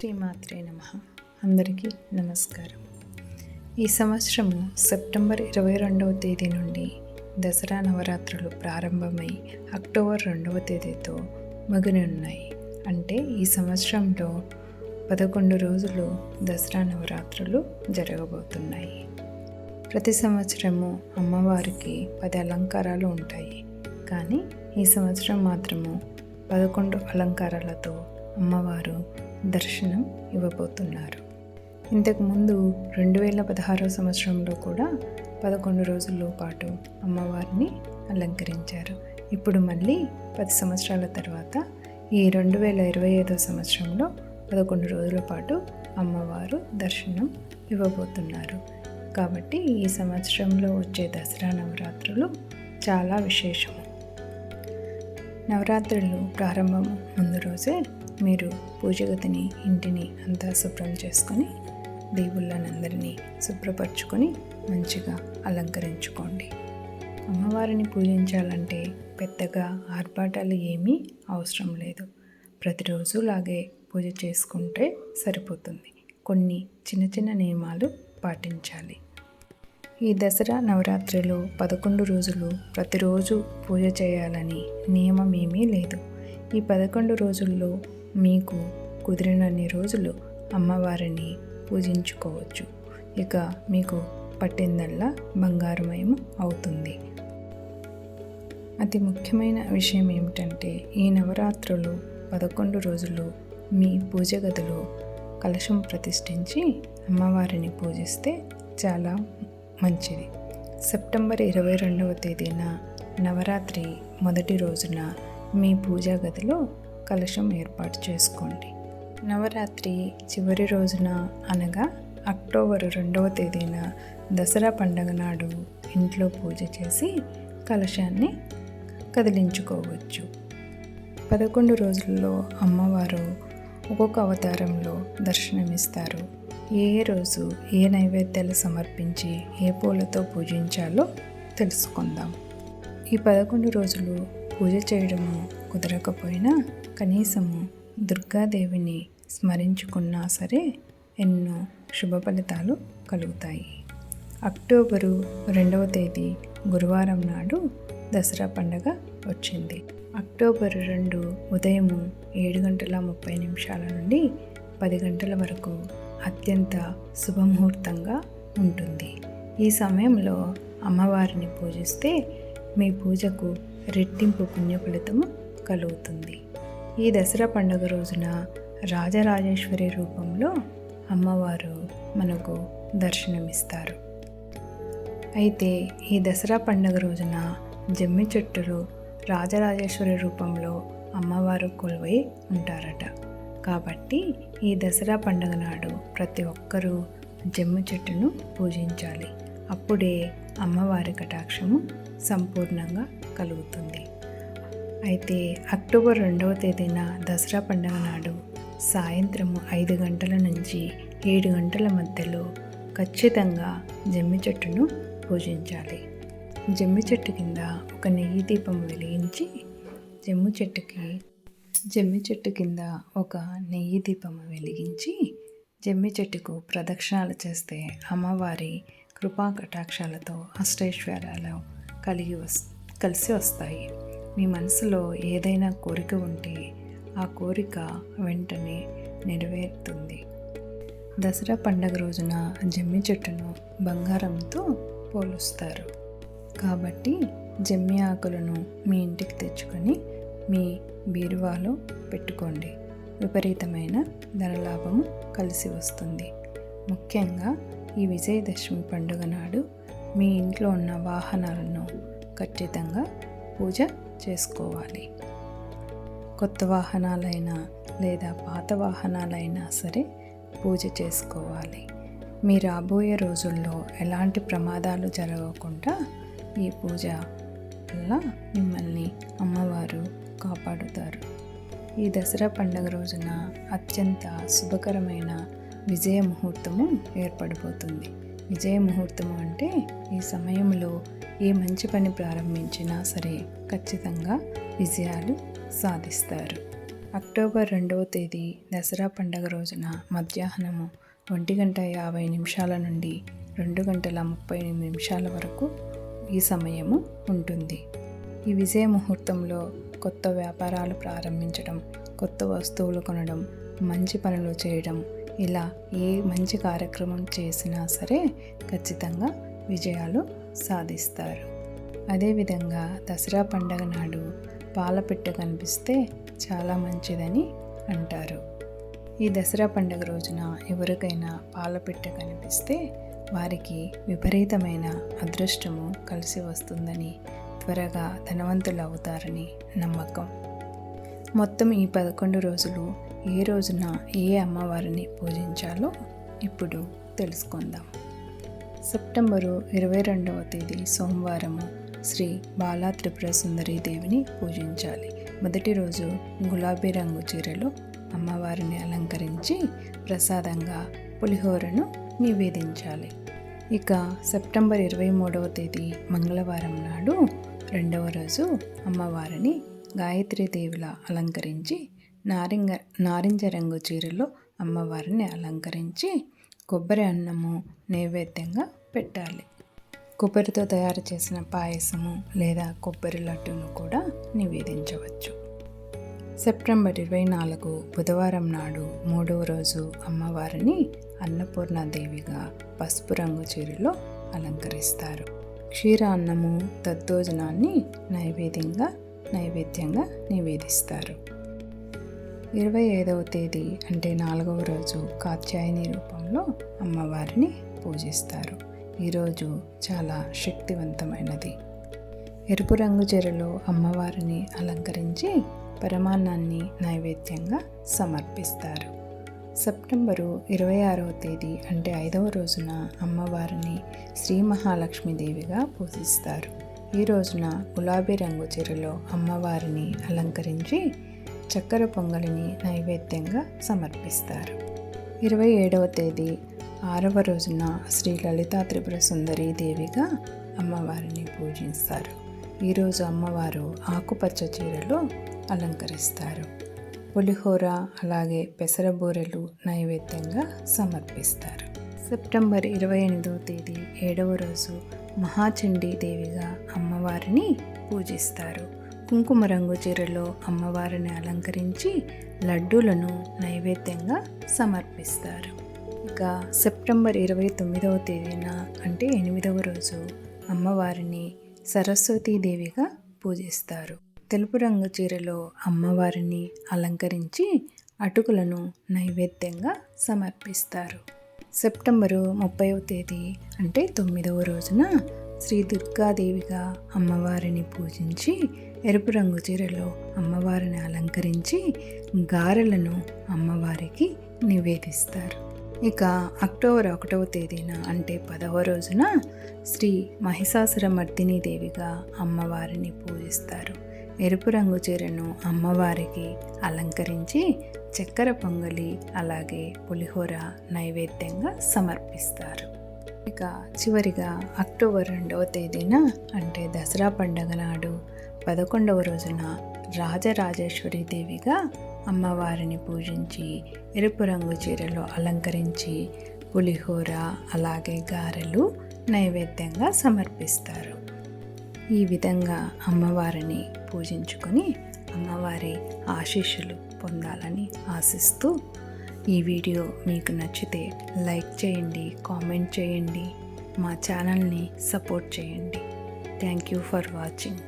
శ్రీమాత్రే నమ. అందరికీ నమస్కారం. ఈ సంవత్సరము సెప్టెంబర్ ఇరవై రెండవ తేదీ నుండి దసరా నవరాత్రులు ప్రారంభమై అక్టోబర్ రెండవ తేదీతో మగుని ఉన్నాయి అంటే ఈ సంవత్సరంలో పదకొండు రోజులు దసరా నవరాత్రులు జరగబోతున్నాయి. ప్రతి సంవత్సరము అమ్మవారికి పది అలంకారాలు ఉంటాయి. కానీ ఈ సంవత్సరం మాత్రము పదకొండు అలంకారాలతో అమ్మవారు దర్శనం ఇవ్వబోతున్నారు. ఇంతకుముందు రెండు వేల పదహారవ సంవత్సరంలో కూడా పదకొండు రోజుల్లో పాటు అమ్మవారిని అలంకరించారు. ఇప్పుడు మళ్ళీ పది సంవత్సరాల తర్వాత ఈ రెండు వేల ఇరవై ఐదో సంవత్సరంలో పదకొండు రోజుల పాటు అమ్మవారు దర్శనం ఇవ్వబోతున్నారు. కాబట్టి ఈ సంవత్సరంలో వచ్చే దసరా నవరాత్రులు చాలా విశేషము. నవరాత్రులు ప్రారంభం ముందు రోజే మీరు పూజగతిని ఇంటిని అంతా శుభ్రం చేసుకొని దేవుళ్ళనందరినీ శుభ్రపరచుకొని మంచిగా అలంకరించుకోండి. అమ్మవారిని పూజించాలంటే పెద్దగా ఆర్భాటాలు ఏమీ అవసరం లేదు. ప్రతిరోజు లాగే పూజ చేసుకుంటే సరిపోతుంది. కొన్ని చిన్న చిన్న నియమాలు పాటించాలి. ఈ దసరా నవరాత్రిలో పదకొండు రోజులు ప్రతిరోజు పూజ చేయాలని నియమం ఏమీ లేదు. ఈ పదకొండు రోజుల్లో మీకు కుదిరినన్ని రోజులు అమ్మవారిని పూజించుకోవచ్చు. ఇక మీకు పట్టిందల్లా బంగారుమయం అవుతుంది. అతి ముఖ్యమైన విషయం ఏమిటంటే ఈ నవరాత్రులు పదకొండు రోజులు మీ పూజ గదిలో కలశం ప్రతిష్ఠించి అమ్మవారిని పూజిస్తే చాలా మంచిది. సెప్టెంబర్ ఇరవై రెండవ తేదీన నవరాత్రి మొదటి రోజున మీ పూజా గదిలో కలశం ఏర్పాటు చేసుకోండి. నవరాత్రి చివరి రోజున అనగా అక్టోబర్ రెండవ తేదీన దసరా పండగ నాడు ఇంట్లో పూజ చేసి కలశాన్ని కదిలించుకోవచ్చు. పదకొండు రోజుల్లో అమ్మవారు ఒక్కొక్క అవతారంలో దర్శనమిస్తారు. ఏ రోజు ఏ నైవేద్యాలు సమర్పించి ఏ పూలతో పూజించాలో తెలుసుకుందాం. ఈ పదకొండు రోజులు పూజ చేయడము కుదరకపోయినా కనీసము దుర్గాదేవిని స్మరించుకున్నా సరే ఎన్నో శుభ ఫలితాలు కలుగుతాయి. అక్టోబరు రెండవ తేదీ గురువారం నాడు దసరా పండగ వచ్చింది. అక్టోబర్ రెండు ఉదయము ఏడు గంటల ముప్పై నిమిషాల నుండి పది గంటల వరకు అత్యంత శుభముహూర్తంగా ఉంటుంది. ఈ సమయంలో అమ్మవారిని పూజిస్తే మీ పూజకు రెట్టింపు పుణ్య ఫలితము కలుగుతుంది. ఈ దసరా పండుగ రోజున రాజరాజేశ్వరి రూపంలో అమ్మవారు మనకు దర్శనమిస్తారు. అయితే ఈ దసరా పండుగ రోజున జమ్మి చెట్టులు రాజరాజేశ్వరి రూపంలో అమ్మవారు కొలువై ఉంటారట. కాబట్టి ఈ దసరా పండుగ నాడు ప్రతి ఒక్కరూ జమ్మి చెట్టును పూజించాలి. అప్పుడే అమ్మవారి కటాక్షము సంపూర్ణంగా కలుగుతుంది. అయితే అక్టోబర్ రెండవ తేదీన దసరా పండుగ నాడు సాయంత్రము ఐదు గంటల నుంచి ఏడు గంటల మధ్యలో ఖచ్చితంగా జమ్మి చెట్టును పూజించాలి. జమ్మి చెట్టు కింద ఒక నెయ్యి దీపం వెలిగించి జమ్మి చెట్టుకి జమ్మి చెట్టు కింద ఒక నెయ్యి దీపం వెలిగించి జమ్మి చెట్టుకు ప్రదక్షిణాలు చేస్తే అమ్మవారి కృపా కటాక్షాలతో అష్టైశ్వర్యాలు కలిగి వస్ కలిసి వస్తాయి. మీ మనసులో ఏదైనా కోరిక ఉంటే ఆ కోరిక వెంటనే నెరవేరుతుంది. దసరా పండగ రోజున జమ్మి చెట్టును బంగారంతో పోలుస్తారు. కాబట్టి జమ్మి ఆకులను మీ ఇంటికి తెచ్చుకొని మీ బీరువాలో పెట్టుకోండి. విపరీతమైన ధనలాభము కలిసి వస్తుంది. ముఖ్యంగా ఈ విజయదశమి పండుగ నాడు మీ ఇంట్లో ఉన్న వాహనాలను ఖచ్చితంగా పూజ చేసుకోవాలి. కొత్త వాహనాలైనా లేదా పాత వాహనాలైనా సరే పూజ చేసుకోవాలి. మీ రాబోయే రోజుల్లో ఎలాంటి ప్రమాదాలు జరగకుండా ఈ పూజ వల్ల మిమ్మల్ని అమ్మవారు కాపాడుతారు. ఈ దసరా పండుగ రోజున అత్యంత శుభకరమైన విజయ ముహూర్తము ఏర్పడిపోతుంది విజయ ముహూర్తము అంటే ఈ సమయంలో ఏ మంచి పని ప్రారంభించినా సరే ఖచ్చితంగా విజయాలు సాధిస్తారు. అక్టోబర్ రెండవ తేదీ దసరా పండగ రోజున మధ్యాహ్నము ఒంటి గంట యాభై నిమిషాల నుండి రెండు గంటల ముప్పై ఎనిమిది నిమిషాల వరకు ఈ సమయము ఉంటుంది. ఈ విజయ ముహూర్తంలో కొత్త వ్యాపారాలు ప్రారంభించడం కొత్త వస్తువులు కొనడం మంచి పనులు చేయడం ఇలా ఏ మంచి కార్యక్రమం చేసినా సరే ఖచ్చితంగా విజయాలు సాధిస్తారు. అదేవిధంగా దసరా పండగ నాడు పాలపిట్ట కనిపిస్తే చాలా మంచిదని అంటారు. ఈ దసరా పండగ రోజున ఎవరికైనా పాలపిట్ట కనిపిస్తే వారికి విపరీతమైన అదృష్టము కలిసి వస్తుందని త్వరగా ధనవంతులు అవుతారని నమ్మకం. మొత్తం ఈ పదకొండు రోజులు ఏ రోజున ఏ అమ్మవారిని పూజించాలో ఇప్పుడు తెలుసుకుందాం. సెప్టెంబరు ఇరవై రెండవ తేదీ సోమవారము శ్రీ బాలా త్రిపుర సుందరీ దేవిని పూజించాలి. మొదటి రోజు గులాబీ రంగు చీరలో అమ్మవారిని అలంకరించి ప్రసాదంగా పులిహోరను నివేదించాలి. ఇక సెప్టెంబర్ ఇరవై మూడవ తేదీ మంగళవారం నాడు రెండవ రోజు అమ్మవారిని గాయత్రీదేవిలా అలంకరించి నారింగ నారింజ రంగు చీరలో అమ్మవారిని అలంకరించి కొబ్బరి అన్నము నైవేద్యంగా పెట్టాలి. కొబ్బరితో తయారు చేసిన పాయసము లేదా కొబ్బరి లడ్డును కూడా నివేదించవచ్చు. సెప్టెంబర్ ఇరవై నాలుగు బుధవారం నాడు మూడవ రోజు అమ్మవారిని అన్నపూర్ణాదేవిగా పసుపు రంగు చీరలో అలంకరిస్తారు. క్షీర అన్నము దద్దోజనాన్ని నైవేద్యంగా నైవేద్యంగా నివేదిస్తారు. ఇరవై ఐదవ తేదీ అంటే నాలుగవ రోజు కాత్యాయని రూపంలో అమ్మవారిని పూజిస్తారు. ఈరోజు చాలా శక్తివంతమైనది. ఎరుపు రంగు చెరలో అమ్మవారిని అలంకరించి పరమాన్నాన్ని నైవేద్యంగా సమర్పిస్తారు. సెప్టెంబరు ఇరవై ఆరవ తేదీ అంటే ఐదవ రోజున అమ్మవారిని శ్రీ మహాలక్ష్మీదేవిగా పూజిస్తారు. ఈ రోజున గులాబీ రంగు చీరలో అమ్మవారిని అలంకరించి చక్కెర పొంగలిని నైవేద్యంగా సమర్పిస్తారు. ఇరవై ఏడవ తేదీ ఆరవ రోజున శ్రీ లలితా త్రిపుర సుందరీ దేవిగా అమ్మవారిని పూజిస్తారు. ఈరోజు అమ్మవారు ఆకుపచ్చ చీరలో అలంకరిస్తారు. పులిహోర అలాగే పెసరబూరెలు నైవేద్యంగా సమర్పిస్తారు. సెప్టెంబర్ ఇరవై ఎనిమిదవ తేదీ ఏడవ రోజు మహాచండీ దేవిగా అమ్మవారిని పూజిస్తారు. కుంకుమ రంగు చీరలో అమ్మవారిని అలంకరించి లడ్డూలను నైవేద్యంగా సమర్పిస్తారు. ఇక సెప్టెంబర్ ఇరవై తొమ్మిదవ తేదీన అంటే ఎనిమిదవ రోజు అమ్మవారిని సరస్వతీదేవిగా పూజిస్తారు. తెలుపు రంగు చీరలో అమ్మవారిని అలంకరించి అటుకులను నైవేద్యంగా సమర్పిస్తారు. సెప్టెంబరు ముప్పైవ తేదీ అంటే తొమ్మిదవ రోజున శ్రీ దుర్గాదేవిగా అమ్మవారిని పూజించి ఎరుపు రంగు చీరలో అమ్మవారిని అలంకరించి గారెలను అమ్మవారికి నివేదిస్తారు. ఇక అక్టోబర్ ఒకటవ తేదీన అంటే పదవ రోజున శ్రీ మహిషాసుర దేవిగా అమ్మవారిని పూజిస్తారు. ఎరుపు రంగు చీరను అమ్మవారికి అలంకరించి చక్కెర పొంగలి అలాగే పులిహోర నైవేద్యంగా సమర్పిస్తారు. ఇక చివరిగా అక్టోబర్ రెండవ తేదీన అంటే దసరా పండగ నాడు పదకొండవ రోజున రాజరాజేశ్వరి దేవిగా అమ్మవారిని పూజించి ఎరుపు రంగు చీరలో అలంకరించి పులిహోర అలాగే గారెలు నైవేద్యంగా సమర్పిస్తారు. ఈ విధంగా అమ్మవారిని పూజించుకొని అమ్మవారి ఆశీస్సులు పొందాలని ఆశిస్తూ ఈ వీడియో మీకు నచ్చితే లైక్ చేయండి కామెంట్ చేయండి మా ఛానల్ని సపోర్ట్ చేయండి. Thank you for watching